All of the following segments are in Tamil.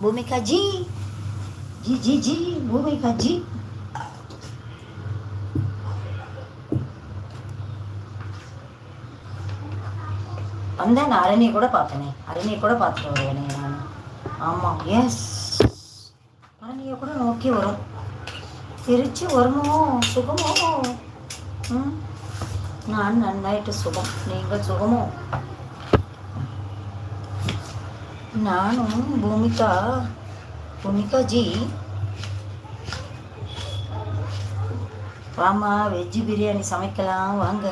பூமிகா ஜி ஜி ஜி ஜி பூமிகா ஜி வந்தேன் நான் அரணியை கூட பார்த்தேனே. அரணியை கூட பார்த்துட்டு வருவேனே நான். ஆமாம் எஸ் அரணியை கூட நோக்கி வரும். திருச்சி வருமோ? சுகமோ? ம்? நான் நன்னாயிட்டு சுகம். நீங்கள் சுகமோ? நானும் பூமிகா பூமிகா ஜி வாமா வெஜ்ஜு பிரியாணி சமைக்கலாம் வாங்க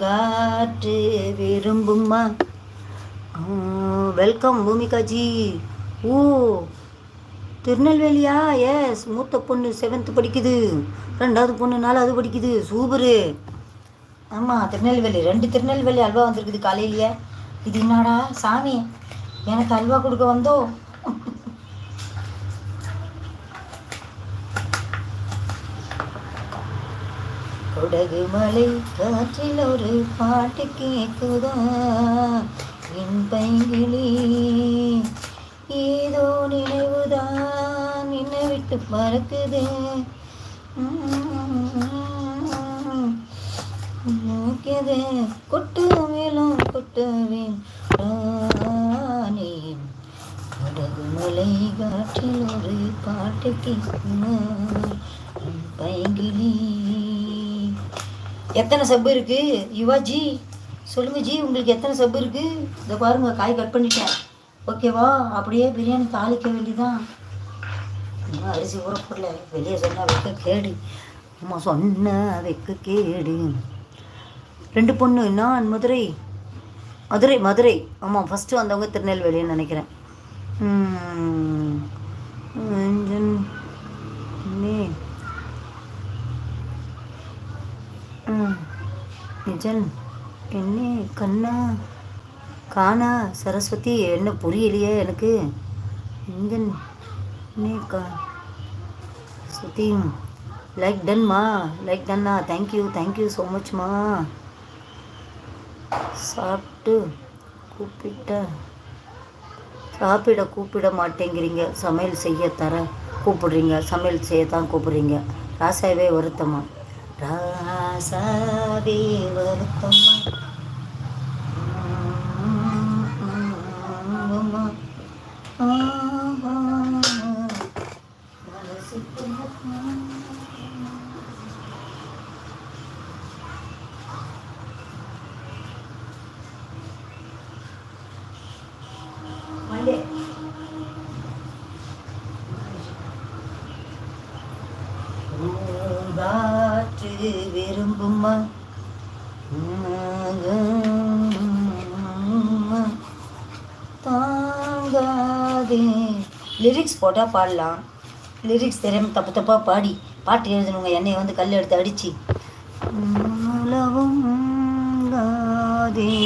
காற்று விரும்புமா வெல்கம் பூமிகா ஜி ஓ திருநெல்வேலியா? எஸ் மூத்த பொண்ணு செவன்த்து படிக்குது. ரெண்டாவது பொண்ணு நாலாவது படிக்குது. சூப்பரு ஆமாம் திருநெல்வேலி. ரெண்டு திருநெல்வேலி அல்வா வந்திருக்குது காலையிலேயே. இது என்னடா சாமி? எனக்கு அல்வா கொடுக்க வந்தோ? கொடகு மலை காற்றில் ஒரு பாட்டு கேட்குதா என் பைங்கிலே. ஏதோ நினைவுதான் விட்டு பறக்குது நோக்கியது கொட்டு மேலும் கொட்டுவேன் படகு மலை காற்றில் ஒரு பாட்டு பைங்கிளி எத்தனை சப்பு இருக்கு? யுவாஜி சொல்லுங்க ஜி உங்களுக்கு எத்தனை சப்பு இருக்கு? இதை பாருங்க காய் கட் பண்ணிட்டேன். ஓகேவா? அப்படியே பிரியாணி தாளிக்க வேண்டிதான் இன்னும் அரிசி ஊற போடல வெளியே சொன்னால் வைக்க கேடு. அம்மா சொன்ன வைக்க கேடு. ரெண்டு பொண்ணு நான் மதுரை. மதுரை மதுரை. ஆமாம் ஃபஸ்ட்டு வந்தவங்க திருநெல்வேலின்னு நினைக்கிறேன். ம், நிஜன் என்ன கண்ணா காணா சரஸ்வதி என்ன புரியலையே எனக்கு. இங்கன் நீ கா லைக் டன்மா like டன்னா thank you thank you so மச்மா சாப்பிட்டு கூப்பிட்ட. சாப்பிட கூப்பிட மாட்டேங்கிறீங்க. சமையல் செய்ய தர கூப்பிடுறீங்க. சமையல் செய்ய தான் கூப்பிடுறீங்க. ராசாவே வருத்தமா? ராசாவே வருத்தமா? நமக்கு லிரிக்ஸ் போட்டால் பாடலாம் லிரிக்ஸ் தெரியாமல் தப்பு தப்பாக பாடி பாட்டு எழுதணுங்க என்னையை வந்து கல் எடுத்து அடித்து உலவும் காதே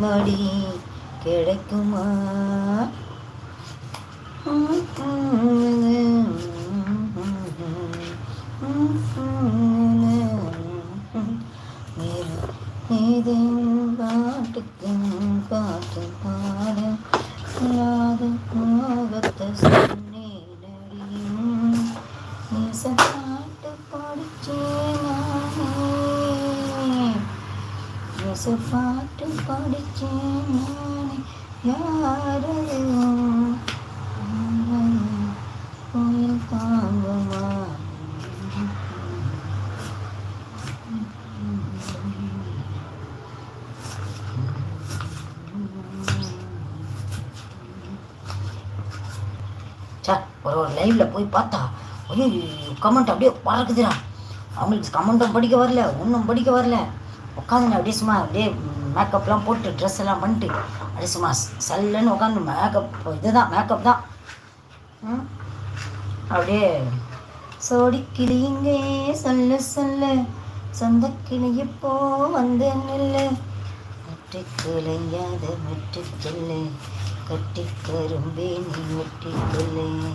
மடி கிடைக்குமா இது இல்லாத மோகத்தை சொன்னேனடியும் பாட்டு படிச்சேன். நானே பாட்டு படிச்சேன். நானே யாரையும் சார் ஒரு ஒரு லைவில் போய் பார்த்தா ஐயோ கமெண்ட் அப்படியே பறக்குதுடா. அவங்களுக்கு கமெண்ட்டும் படிக்க வரல ஒன்றும் படிக்க வரல. உட்காந்து அப்படியே சும்மா அப்படியே மேக்கப்லாம் போட்டு ட்ரெஸ் எல்லாம் பண்ணிட்டு அப்படியே சும்மா சல்லுன்னு உட்காந்து மேக்கப் இதுதான் மேக்கப் தான். ம்? அப்படியே சோடி கிளிங்க சொல்ல சொல்ல. சொந்த கிளி இப்போ வந்து நில்லு. வெற்றி குலையாத வெற்றி கிள்ளு கட்டி கரும்பே நீ வெற்றி கொள்ளு